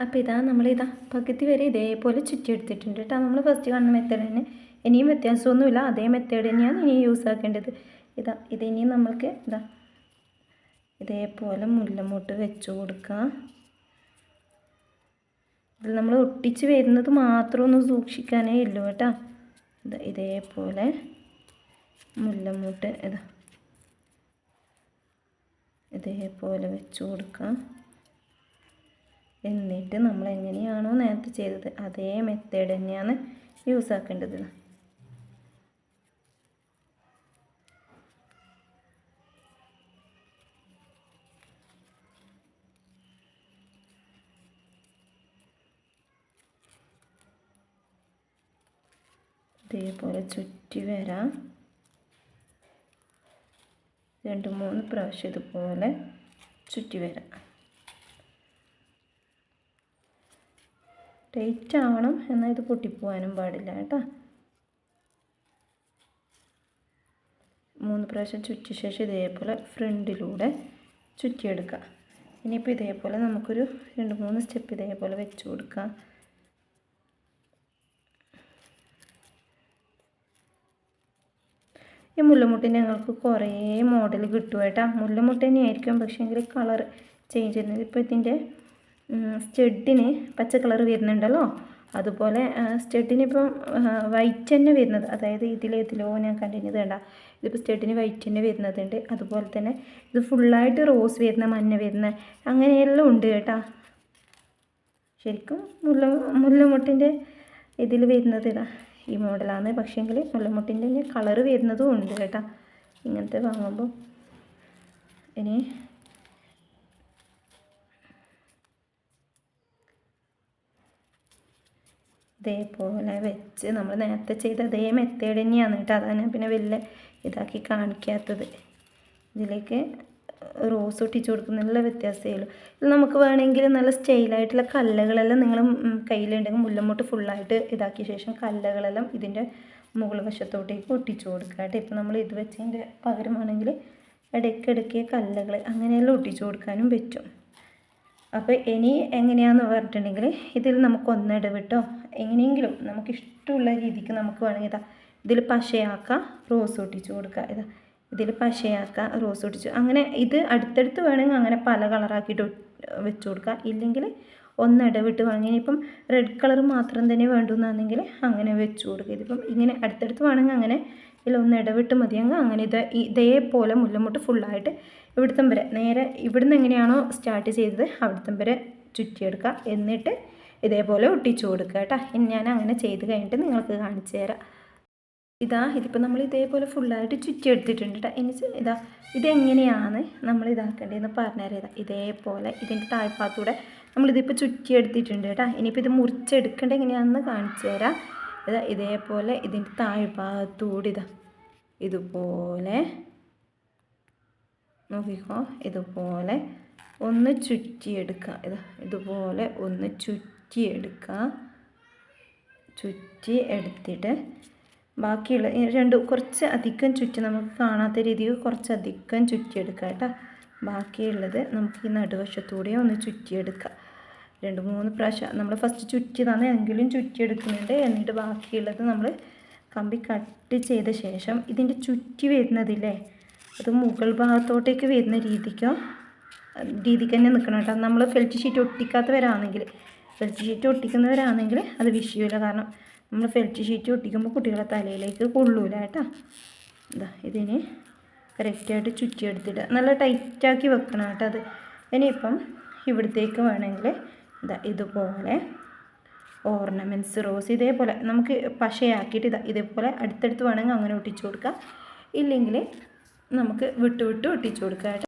അപ്പോൾ ഇതാ നമ്മളിതാ പകുതി വരെ ഇതേപോലെ ചുറ്റി എടുത്തിട്ടുണ്ട് കേട്ടോ. നമ്മൾ ഫസ്റ്റ് കാണുന്ന മെത്തേഡ് തന്നെ. ഇനിയും വ്യത്യാസമൊന്നുമില്ല. അതേ മെത്തേഡ് തന്നെയാണ് ഇനി യൂസ് ആക്കേണ്ടത്. ഇതാ ഇതിനിയും നമ്മൾക്ക് ഇതാ ഇതേപോലെ മുല്ലമുട്ട് വെച്ച് കൊടുക്കാം. ഇതിൽ നമ്മൾ ഒട്ടിച്ച് വരുന്നത് മാത്രം ഒന്ന് സൂക്ഷിക്കാനേ ഉള്ളൂ കേട്ടോ. ഇതാ ഇതേപോലെ മുല്ലമുട്ട് ഇതാ ഇതേപോലെ വെച്ച് കൊടുക്കുക എന്നിട്ട് നമ്മൾ എങ്ങനെയാണോ നേരത്തെ ചെയ്തത് അതേ മെത്തേഡ് തന്നെയാണ് യൂസ് ആക്കേണ്ടത്. ഇതേപോലെ ചുറ്റി വരാം. രണ്ട് മൂന്ന് പ്രാവശ്യം ഇതുപോലെ ചുറ്റി വരാം. ടൈറ്റ് ആവണം എന്നാൽ ഇത് പൊട്ടിപ്പോവാനും പാടില്ല കേട്ടോ. മൂന്ന് പ്രാവശ്യം ചുറ്റിയ ശേഷം ഇതേപോലെ ഫ്രണ്ടിലൂടെ ചുറ്റിയെടുക്കുക ഇനിയിപ്പോൾ ഇതേപോലെ നമുക്കൊരു രണ്ട് മൂന്ന് സ്റ്റെപ്പ് ഇതേപോലെ വെച്ച് കൊടുക്കാം. ഈ മുല്ലമുട്ടി ഞങ്ങൾക്ക് കുറേ മോഡൽ കിട്ടും കേട്ടോ. മുല്ലമുട്ട തന്നെയായിരിക്കും പക്ഷേ എങ്കിൽ കളർ ചേഞ്ച് ചെയ്യുന്നത്. ഇപ്പോൾ ഇതിന്റെ സ്റ്റെഡിന് പച്ച കളർ വരുന്നുണ്ടല്ലോ? അതുപോലെ സ്റ്റെഡിന് ഇപ്പം വൈറ്റ് തന്നെ വരുന്നത്. അതായത് ഇതിലേതിലോ ഞാൻ കണ്ടിന്യൂ വേണ്ട ഇതിപ്പോൾ സ്റ്റെഡിന് വൈറ്റ് തന്നെ വരുന്നതുണ്ട്. അതുപോലെ തന്നെ ഇത് ഫുള്ളായിട്ട് റോസ് വരുന്ന മഞ്ഞ വരുന്ന അങ്ങനെയെല്ലാം ഉണ്ട് കേട്ടോ. ശരിക്കും മുല്ല മുല്ലമുട്ടിന്റെ ഇതിൽ വരുന്നത് ഇതാ. ഈ മോഡലാണ് പക്ഷേങ്കിൽ മുല്ലമുട്ടിന്റെ കളറ് വരുന്നതും ഉണ്ട് കേട്ടോ. ഇങ്ങനത്തെ വാങ്ങുമ്പോൾ ഇനി ഇതേപോലെ വെച്ച് നമ്മൾ നേരത്തെ ചെയ്ത അതേ മെത്തേഡ് തന്നെയാണ് കേട്ടോ. അതാണ് ഞാൻ പിന്നെ വലിയ ഇതാക്കി കാണിക്കാത്തത്. ഇതിലേക്ക് റോസ് ഒട്ടിച്ച് കൊടുക്കുന്നതിലുള്ള വ്യത്യാസമേ ഉള്ളൂ. ഇത് നമുക്ക് വേണമെങ്കിൽ നല്ല സ്റ്റൈലായിട്ടുള്ള കല്ലുകളെല്ലാം നിങ്ങൾ കയ്യിലുണ്ടെങ്കിൽ മുല്ലമോട്ട് ഫുള്ളായിട്ട് ഇതാക്കിയ ശേഷം കല്ലുകളെല്ലാം ഇതിന്റെ മുകൾ വശത്തോട്ടേക്ക് ഒട്ടിച്ചു കൊടുക്കുക കേട്ടോ. ഇപ്പം നമ്മൾ ഇത് വെച്ചതിന്റെ പകരമാണെങ്കിൽ ഇടയ്ക്കിടയ്ക്ക് കല്ലുകൾ അങ്ങനെയെല്ലാം ഒട്ടിച്ചു കൊടുക്കാനും പറ്റും. അപ്പോൾ ഇനി എങ്ങനെയാണെന്ന് പറഞ്ഞിട്ടുണ്ടെങ്കിൽ ഇതിൽ നമുക്ക് ഒന്നിടവിട്ടോ എങ്ങനെയെങ്കിലും നമുക്ക് ഇഷ്ടമുള്ള രീതിക്ക് നമുക്ക് വേണമെങ്കിൽ ഇതാ ഇതിൽ പശയാക്കാം റോസ് ഒട്ടിച്ച് കൊടുക്കുക ഇതാ ഇതിൽ പശയാക്കാം റോസ് ഒട്ടിച്ച് അങ്ങനെ ഇത് അടുത്തടുത്ത് വേണമെങ്കിൽ അങ്ങനെ പല കളറാക്കിയിട്ട് വെച്ച് കൊടുക്കുക ഇല്ലെങ്കിൽ ഒന്നിടവിട്ട് വേണമെങ്കിൽ ഇപ്പം റെഡ് കളർ മാത്രം തന്നെ വേണ്ടുന്നാണെങ്കിൽ അങ്ങനെ വെച്ച് കൊടുക്കുക ഇതിപ്പം ഇങ്ങനെ അടുത്തടുത്ത് വേണമെങ്കിൽ അങ്ങനെ ഇതിൽ ഒന്ന് ഇടവിട്ട് മതിയെങ്കിൽ അങ്ങനെ ഇത് ഇതേപോലെ മുല്ലമുട്ട് ഫുള്ളായിട്ട് ഇവിടുത്തം വരെ. നേരെ ഇവിടുന്ന് എങ്ങനെയാണോ സ്റ്റാർട്ട് ചെയ്തത് അവിടുത്തം വരെ ചുറ്റിയെടുക്കുക. എന്നിട്ട് ഇതേപോലെ ഒട്ടിച്ചു കൊടുക്കുക കേട്ടോ. ഇനി ഞാൻ അങ്ങനെ ചെയ്ത് കഴിഞ്ഞിട്ട് നിങ്ങൾക്ക് കാണിച്ചു തരാം. ഇതാ ഇതിപ്പോൾ നമ്മൾ ഇതേപോലെ ഫുള്ളായിട്ട് ചുറ്റിയെടുത്തിട്ടുണ്ട് കേട്ടോ. ഇനി ഇതാ ഇതെങ്ങനെയാണ് നമ്മൾ ഇതാക്കേണ്ടതെന്ന് പറഞ്ഞുതരാം. ഇതാ ഇതേപോലെ ഇതിന്റെ താഴ്ഭാഗത്തൂടെ നമ്മളിതിപ്പോൾ ചുറ്റിയെടുത്തിട്ടുണ്ട് കേട്ടോ. ഇനിയിപ്പോൾ ഇത് മുറിച്ചെടുക്കേണ്ടത് എങ്ങനെയാണെന്ന് കാണിച്ചു തരാം. ഇതാ ഇതേപോലെ ഇതിന്റെ താഴ്ഭാഗത്തൂടെ ഇതാ ഇതുപോലെ നോക്കിക്കോ ഇതുപോലെ ഒന്ന് ചുറ്റിയെടുക്കുക. ഇതാ ഇതുപോലെ ഒന്ന് ചുറ്റിയെടുക്കുക. ചുറ്റി എടുത്തിട്ട് ബാക്കിയുള്ള രണ്ട് കുറച്ച് അധികം ചുറ്റി നമുക്ക് കാണാത്ത രീതിയിൽ കുറച്ച് അധികം ചുറ്റിയെടുക്കുക കേട്ടോ. ബാക്കിയുള്ളത് നമുക്ക് ഈ നടുവശത്തൂടെ ഒന്ന് ചുറ്റിയെടുക്കുക. രണ്ട് മൂന്ന് പ്രാവശ്യം നമ്മൾ ഫസ്റ്റ് ചുറ്റി ചുറ്റിയതാണ്. എങ്കിലും ചുറ്റിയെടുക്കുന്നുണ്ട്. എന്നിട്ട് ബാക്കിയുള്ളത് നമ്മൾ കമ്പി കട്ട് ചെയ്ത ശേഷം ഇതിന്റെ ചുറ്റി വരുന്നതില്ലേ? അത് മുകൾ ഭാഗത്തോട്ടേക്ക് വരുന്ന രീതിക്കോ രീതിക്ക് തന്നെ നിൽക്കണം കേട്ടോ. നമ്മൾ ഫെൽറ്റ് ഷീറ്റ് ഒട്ടിക്കാത്തവരാണെങ്കിൽ ഫെൽറ്റ് ഷീറ്റ് ഒട്ടിക്കുന്നവരാണെങ്കിൽ അത് വിഷയമില്ല. കാരണം നമ്മൾ ഫെൽറ്റ് ഷീറ്റ് ഒട്ടിക്കുമ്പോൾ കുട്ടികളെ തലയിലേക്ക് കൊള്ളൂല കേട്ടോ. ഇതാ ഇതിന് കറക്റ്റായിട്ട് ചുറ്റിയെടുത്തിട്ട് നല്ല ടൈറ്റാക്കി വെക്കണം കേട്ടോ അത്. ഇനിയിപ്പം ഇവിടത്തേക്ക് വേണമെങ്കിൽ ഇതാ ഇതുപോലെ ഓർണമെന്റ്സ് റോസ് ഇതേപോലെ നമുക്ക് പശയാക്കിയിട്ട് ഇതാ ഇതേപോലെ അടുത്തടുത്ത് വേണമെങ്കിൽ അങ്ങനെ ഒട്ടിച്ചു കൊടുക്കുക ഇല്ലെങ്കിൽ നമുക്ക് വിട്ടുവിട്ട് വിട്ട് ഒട്ടിച്ചു കൊടുക്കുക